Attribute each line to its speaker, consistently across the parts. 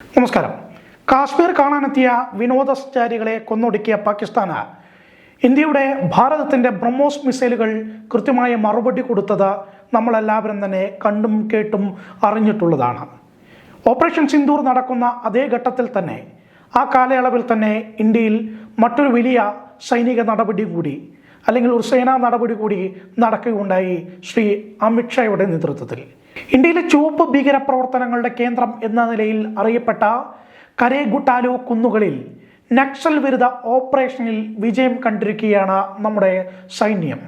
Speaker 1: നമസ്കാരം. കാശ്മീർ കാണാനെത്തിയ വിനോദസഞ്ചാരികളെ കൊന്നൊടുക്കിയ പാകിസ്ഥാന്. ഇന്ത്യയുടെ ഭാരതത്തിന്റെ ബ്രഹ്മോസ് മിസൈലുകൾ കൃത്യമായ മറുപടി കൊടുത്തത് നമ്മളെല്ലാവരും തന്നെ കണ്ടും കേട്ടും അറിഞ്ഞിട്ടുള്ളതാണ്. ഓപ്പറേഷൻ സിന്ദൂർ നടക്കുന്ന അതേ ഘട്ടത്തിൽ തന്നെ ആ കാലയളവിൽ തന്നെ ഇന്ത്യയിൽ മറ്റൊരു വലിയ സൈനിക നടപടി കൂടി അല്ലെങ്കിൽ ഒരു സേനാ നടപടി കൂടി നടക്കുകയുണ്ടായി ശ്രീ അമിത്ഷായുടെ നേതൃത്വത്തിൽ. ഇന്ത്യയിലെ ചുവപ്പ് ഭീകര പ്രവർത്തനങ്ങളുടെ കേന്ദ്രം എന്ന നിലയിൽ അറിയപ്പെട്ട കരേഗുട്ടാലോ കുന്നുകളിൽ നക്സൽ വിരുദ്ധ ഓപ്പറേഷനിൽ വിജയം കണ്ടിരിക്കുകയാണ് നമ്മുടെ സൈന്യം.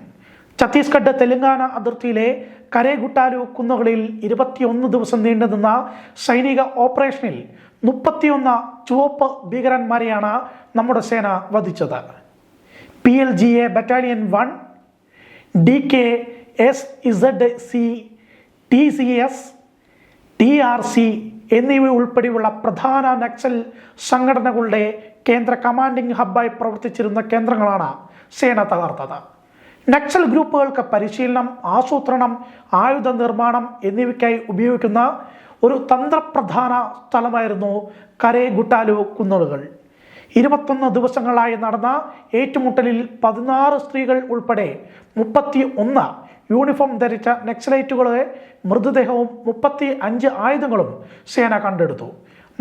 Speaker 1: ഛത്തീസ്ഗഡ് തെലങ്കാന അതിർത്തിയിലെ കരേഗുട്ടാലു കുന്നുകളിൽ ഇരുപത്തിയൊന്ന് ദിവസം നീണ്ടുനിന്ന സൈനിക ഓപ്പറേഷനിൽ മുപ്പത്തിയൊന്ന് ചുവപ്പ് ഭീകരന്മാരെയാണ് നമ്മുടെ സേന വധിച്ചത്. P L G A battalion one D K S Z C T C S T R C എന്നിവ ഉൾപ്പെടെയുള്ള പ്രധാന നക്സൽ സംഘടനകളുടെ കേന്ദ്ര കമാൻഡിംഗ് ഹബ്ബായി പ്രവർത്തിച്ചിരുന്ന കേന്ദ്രങ്ങളാണ് സേന തകർത്തത്. നക്സൽ ഗ്രൂപ്പുകൾക്ക് പരിശീലനം ആസൂത്രണം ആയുധ നിർമ്മാണം എന്നിവയ്ക്കായി ഉപയോഗിക്കുന്ന ഒരു തന്ത്രപ്രധാന സ്ഥലമായിരുന്നു കരേ ഗുട്ടാലു കുന്നുകൾ. ഇരുപത്തൊന്ന് ദിവസങ്ങളായി നടന്ന ഏറ്റുമുട്ടലിൽ പതിനാറ് സ്ത്രീകൾ ഉൾപ്പെടെ മുപ്പത്തി ഒന്ന് യൂണിഫോം ധരിച്ച നക്സലൈറ്റുകളെ മൃതദേഹവും മുപ്പത്തി അഞ്ച് ആയുധങ്ങളും സേന കണ്ടെടുത്തു.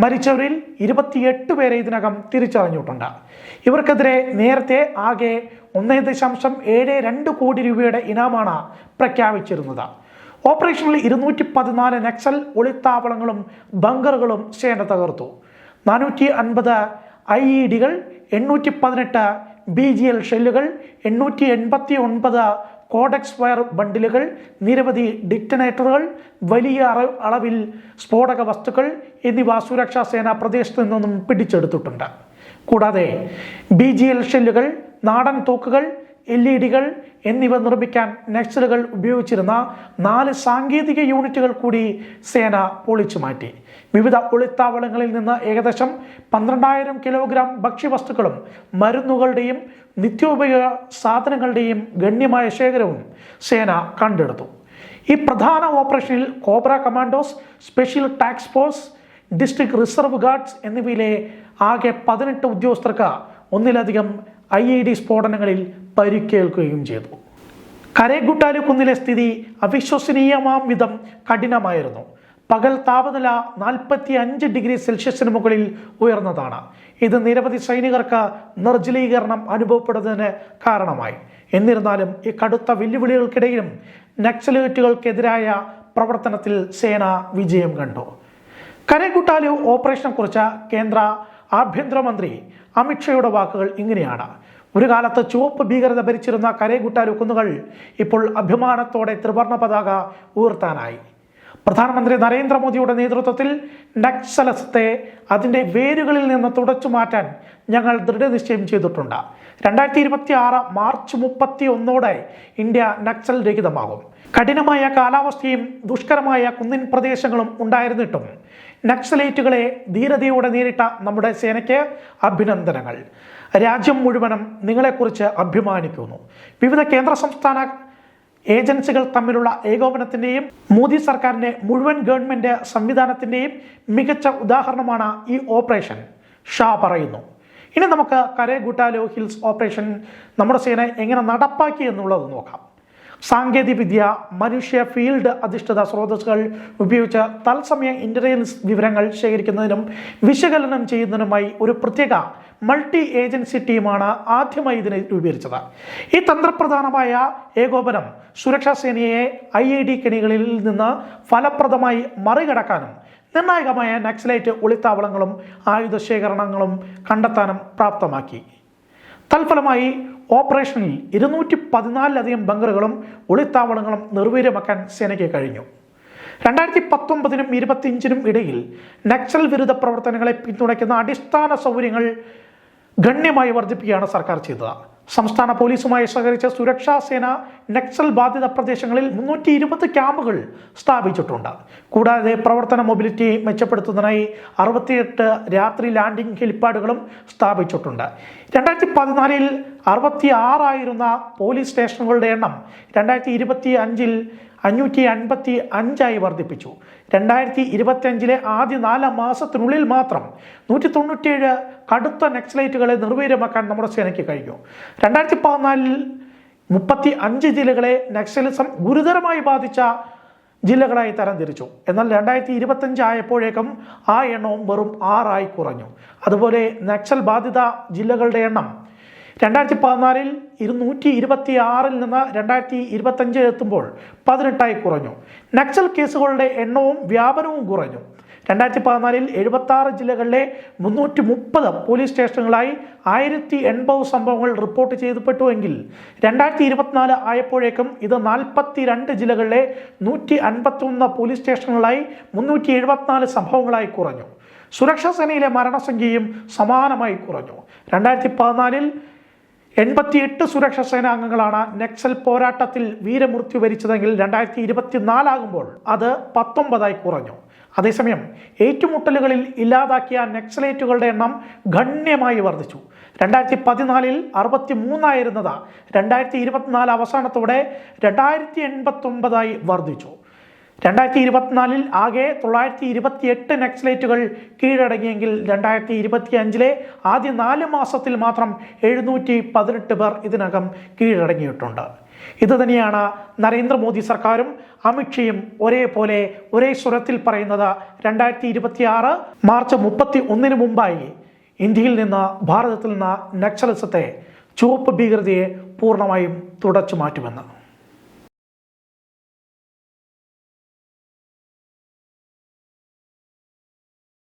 Speaker 1: മരിച്ചവരിൽ ഇരുപത്തിയെട്ട് പേരെ ഇതിനകം തിരിച്ചറിഞ്ഞിട്ടുണ്ട്. ഇവർക്കെതിരെ നേരത്തെ ആകെ ഒന്നേ ദശാംശം ഏഴ് രണ്ട് കോടി രൂപയുടെ ഇനാമാണ് പ്രഖ്യാപിച്ചിരുന്നത്. ഓപ്പറേഷനിൽ ഇരുന്നൂറ്റി പതിനാല് നക്സൽ ഒളിത്താവളങ്ങളും ബങ്കറുകളും സേന തകർത്തു. നാനൂറ്റി അൻപത് ഐ ഇ ഡികൾ എണ്ണൂറ്റി പതിനെട്ട് ബി ജി എൽ ഷെല്ലുകൾ എണ്ണൂറ്റി എൺപത്തി ഒൻപത് കോഡക്സ് വയർ ബണ്ടിലുകൾ നിരവധി ഡിറ്റനേറ്ററുകൾ വലിയ അളവിൽ സ്ഫോടക വസ്തുക്കൾ എന്നിവ സുരക്ഷാ സേന പ്രദേശത്തു നിന്നും പിടിച്ചെടുത്തിട്ടുണ്ട്. കൂടാതെ ബി ജി എൽ ഷെല്ലുകൾ നാടൻ തോക്കുകൾ എൽ ഇ ഡികൾ എന്നിവ നിർമ്മിക്കാൻ നക്സലുകൾ ഉപയോഗിച്ചിരുന്ന നാല് സാങ്കേതിക യൂണിറ്റുകൾ കൂടി സേന പൊളിച്ചു മാറ്റി വിവിധ ഒളിത്താവളങ്ങളിൽ നിന്ന് ഏകദേശം പന്ത്രണ്ടായിരം കിലോഗ്രാം ഭക്ഷ്യവസ്തുക്കളും മരുന്നുകളുടെയും നിത്യോപയോഗ സാധനങ്ങളുടെയും ഗണ്യമായ ശേഖരവും സേന കണ്ടെടുത്തു. ഈ പ്രധാന ഓപ്പറേഷനിൽ cobra commandos special tax force district reserve guards എന്നിവയിലെ ആകെ പതിനെട്ട് ഉദ്യോഗസ്ഥർക്ക് ഒന്നിലധികം ഐ ഇ ഡി സ്ഫോടനങ്ങളിൽ പരിക്കേൽക്കുകയും ചെയ്തു. കരേഗുട്ടാലുകുന്നിലെ സ്ഥിതി അവിശ്വസനീയമാം വിധം കഠിനമായിരുന്നു. പകൽ താപനില നാൽപ്പത്തി അഞ്ച് ഡിഗ്രി സെൽഷ്യസിന് മുകളിൽ ഉയർന്നതാണ്. ഇത് നിരവധി സൈനികർക്ക് നിർജലീകരണം അനുഭവപ്പെടുന്നതിന് കാരണമായി. എന്നിരുന്നാലും ഈ കടുത്ത വെല്ലുവിളികൾക്കിടയിലും നക്സലേറ്റുകൾക്കെതിരായ പ്രവർത്തനത്തിൽ സേന വിജയം കണ്ടു. കരേഗുട്ടാലു ഓപ്പറേഷനെ കുറിച്ച് കേന്ദ്ര ആഭ്യന്തരമന്ത്രി അമിത്ഷായുടെ വാക്കുകൾ ഇങ്ങനെയാണ്. ഒരു കാലത്ത് ചുവപ്പ് ഭീകരത ഭരിച്ചിരുന്ന കരേഗുട്ടാലു കുന്നുകൾ ഇപ്പോൾ അഭിമാനത്തോടെ ത്രിവർണ പതാക ഉയർത്താനായി. പ്രധാനമന്ത്രി നരേന്ദ്രമോദിയുടെ നേതൃത്വത്തിൽ നക്സലസത്തെ അതിന്റെ വേരുകളിൽ നിന്ന് തുടച്ചു മാറ്റാൻ ഞങ്ങൾ ദൃഢനിശ്ചയം ചെയ്തിട്ടുണ്ട്. രണ്ടായിരത്തി ഇരുപത്തി ആറ് മാർച്ച് മുപ്പത്തി ഒന്നോടെ ഇന്ത്യ നക്സൽ രഹിതമാകും. കഠിനമായ കാലാവസ്ഥയും ദുഷ്കരമായ കുന്നിൻ പ്രദേശങ്ങളും ഉണ്ടായിരുന്നിട്ടും നക്സലേറ്റുകളെ ധീരതയോടെ നേരിട്ട നമ്മുടെ സേനയ്ക്ക് അഭിനന്ദനങ്ങൾ. രാജ്യം മുഴുവനും നിങ്ങളെക്കുറിച്ച് അഭിമാനിക്കുന്നു വിവിധ കേന്ദ്ര സംസ്ഥാന ഏജൻസികൾ തമ്മിലുള്ള ഏകോപനത്തിന്റെയും മോദി സർക്കാരിന്റെ മുഴുവൻ ഗവൺമെന്റ് സംവിധാനത്തിന്റെയും മികച്ച ഉദാഹരണമാണ് ഈ ഓപ്പറേഷൻ. ഷാ പറയുന്നു. ഇനി നമുക്ക് കരേ ഗുട്ടാലോ ഹിൽസ് ഓപ്പറേഷൻ നമ്മുടെ സേന എങ്ങനെ നടപ്പാക്കി എന്നുള്ളത് നോക്കാം. സാങ്കേതികവിദ്യ മനുഷ്യ ഫീൽഡ് അധിഷ്ഠിത സ്രോതസ്സുകൾ ഉപയോഗിച്ച് തത്സമയ ഇന്റലിജൻസ് വിവരങ്ങൾ ശേഖരിക്കുന്നതിനും വിശകലനം ചെയ്യുന്നതിനുമായി ഒരു പ്രത്യേക മൾട്ടി ഏജൻസി ടീമാണ് ആദ്യമായി ഇതിനെ രൂപീകരിച്ചത്. ഈ തന്ത്രപ്രധാനമായ ഏകോപനം സുരക്ഷാ സേനയെ ഐ ഐ ഡി കെണികളിൽ നിന്ന് ഫലപ്രദമായി മറികടക്കാനും നിർണായകമായ നക്സലൈറ്റ് ഒളിത്താവളങ്ങളും ആയുധ ശേഖരണങ്ങളും കണ്ടെത്താനും പ്രാപ്തമാക്കി. തൽഫലമായി ഓപ്പറേഷനിൽ ഇരുന്നൂറ്റി പതിനാലിലധികം ബങ്കറുകളും ഒളിത്താവളങ്ങളും നിർവീര്യമാക്കാൻ സേനയ്ക്ക് കഴിഞ്ഞു. രണ്ടായിരത്തി പത്തൊമ്പതിനും ഇരുപത്തിയഞ്ചിനും ഇടയിൽ നക്സൽ വിരുദ്ധ പ്രവർത്തനങ്ങളെ പിന്തുണയ്ക്കുന്ന അടിസ്ഥാന സൗകര്യങ്ങൾ ഗണ്യമായി വർദ്ധിപ്പിക്കുകയാണ് സർക്കാർ ചെയ്തത്. സംസ്ഥാന പോലീസുമായി സഹകരിച്ച സുരക്ഷാ സേന നക്സൽ ബാധിത പ്രദേശങ്ങളിൽ മുന്നൂറ്റി ഇരുപത് ക്യാമ്പുകൾ സ്ഥാപിച്ചിട്ടുണ്ട്. കൂടാതെ പ്രവർത്തന മൊബിലിറ്റി മെച്ചപ്പെടുത്തുന്നതിനായി അറുപത്തിയെട്ട് രാത്രി ലാൻഡിംഗ് ഹെലിപ്പാഡുകളും സ്ഥാപിച്ചിട്ടുണ്ട്. രണ്ടായിരത്തി പതിനാലിൽ അറുപത്തി ആറായിരുന്ന പോലീസ് സ്റ്റേഷനുകളുടെ എണ്ണം രണ്ടായിരത്തി ഇരുപത്തി അഞ്ചിൽ അഞ്ഞൂറ്റി അൻപത്തി അഞ്ചായി വർദ്ധിപ്പിച്ചു. രണ്ടായിരത്തി ഇരുപത്തിയഞ്ചിലെ ആദ്യ നാല് മാസത്തിനുള്ളിൽ മാത്രം നൂറ്റി തൊണ്ണൂറ്റിയേഴ് കടുത്ത നക്സലൈറ്റുകളെ നിർവീര്യമാക്കാൻ നമ്മുടെ സേനയ്ക്ക് കഴിഞ്ഞു. രണ്ടായിരത്തി പതിനാലിൽ മുപ്പത്തി അഞ്ച് ജില്ലകളെ നക്സലിസം ഗുരുതരമായി ബാധിച്ച ജില്ലകളായി തരംതിരിച്ചു. എന്നാൽ രണ്ടായിരത്തി ഇരുപത്തഞ്ച് ആയപ്പോഴേക്കും ആ എണ്ണവും വെറും ആറായി കുറഞ്ഞു. അതുപോലെ നക്സൽ ബാധിത ജില്ലകളുടെ എണ്ണം രണ്ടായിരത്തി പതിനാലിൽ ഇരുന്നൂറ്റി ഇരുപത്തി ആറിൽ നിന്ന് രണ്ടായിരത്തി ഇരുപത്തഞ്ചിൽ എത്തുമ്പോൾ പതിനെട്ടായി കുറഞ്ഞു. നക്സൽ കേസുകളുടെ എണ്ണവും വ്യാപനവും കുറഞ്ഞു. രണ്ടായിരത്തി പതിനാലിൽ എഴുപത്തി ആറ് ജില്ലകളിലെ മുന്നൂറ്റി മുപ്പത് പോലീസ് സ്റ്റേഷനുകളായി ആയിരത്തി എൺപത് സംഭവങ്ങൾ റിപ്പോർട്ട് ചെയ്യപ്പെട്ടുവെങ്കിൽ രണ്ടായിരത്തി ഇരുപത്തിനാല് ആയപ്പോഴേക്കും ഇത് നാൽപ്പത്തി രണ്ട് ജില്ലകളിലെ നൂറ്റി അൻപത്തി ഒന്ന് പോലീസ് സ്റ്റേഷനുകളായി മുന്നൂറ്റി എഴുപത്തിനാല് സംഭവങ്ങളായി കുറഞ്ഞു. സുരക്ഷാ സേനയിലെ മരണസംഖ്യയും സമാനമായി കുറഞ്ഞു. രണ്ടായിരത്തി പതിനാലിൽ എൺപത്തിയെട്ട് സുരക്ഷാ സേനാംഗങ്ങളാണ് നക്സൽ പോരാട്ടത്തിൽ വീരമൃത്യു വരിച്ചതെങ്കിൽ രണ്ടായിരത്തി ഇരുപത്തിനാലാകുമ്പോൾ അത് പത്തൊമ്പതായി കുറഞ്ഞു. അതേസമയം ഏറ്റുമുട്ടലുകളിൽ ഇല്ലാതാക്കിയ നക്സലേറ്റുകളുടെ എണ്ണം ഗണ്യമായി വർദ്ധിച്ചു. രണ്ടായിരത്തി പതിനാലിൽ അറുപത്തി മൂന്നായിരുന്നത് രണ്ടായിരത്തി ഇരുപത്തിനാല് അവസാനത്തോടെ രണ്ടായിരത്തി എൺപത്തൊമ്പതായി വർദ്ധിച്ചു. രണ്ടായിരത്തി ഇരുപത്തിനാലിൽ ആകെ തൊള്ളായിരത്തി ഇരുപത്തി എട്ട് നക്സലേറ്റുകൾ കീഴടങ്ങിയെങ്കിൽ രണ്ടായിരത്തി ഇരുപത്തി അഞ്ചിലെ ആദ്യ നാല് മാസത്തിൽ മാത്രം എഴുന്നൂറ്റി പതിനെട്ട് പേർ ഇതിനകം കീഴടങ്ങിയിട്ടുണ്ട്. ഇത് തന്നെയാണ് നരേന്ദ്രമോദി സർക്കാരും അമിത്ഷയും ഒരേപോലെ ഒരേ സ്വരത്തിൽ പറയുന്നത് രണ്ടായിരത്തി ഇരുപത്തി ആറ് മാർച്ച് മുപ്പത്തി ഒന്നിന് മുമ്പായി ഇന്ത്യയിൽ നിന്ന് ഭാരതത്തിൽ നിന്ന് നക്സലിസത്തെ ചുവപ്പ് ഭീകരതയെ പൂർണമായും തുടച്ചു മാറ്റുമെന്ന്.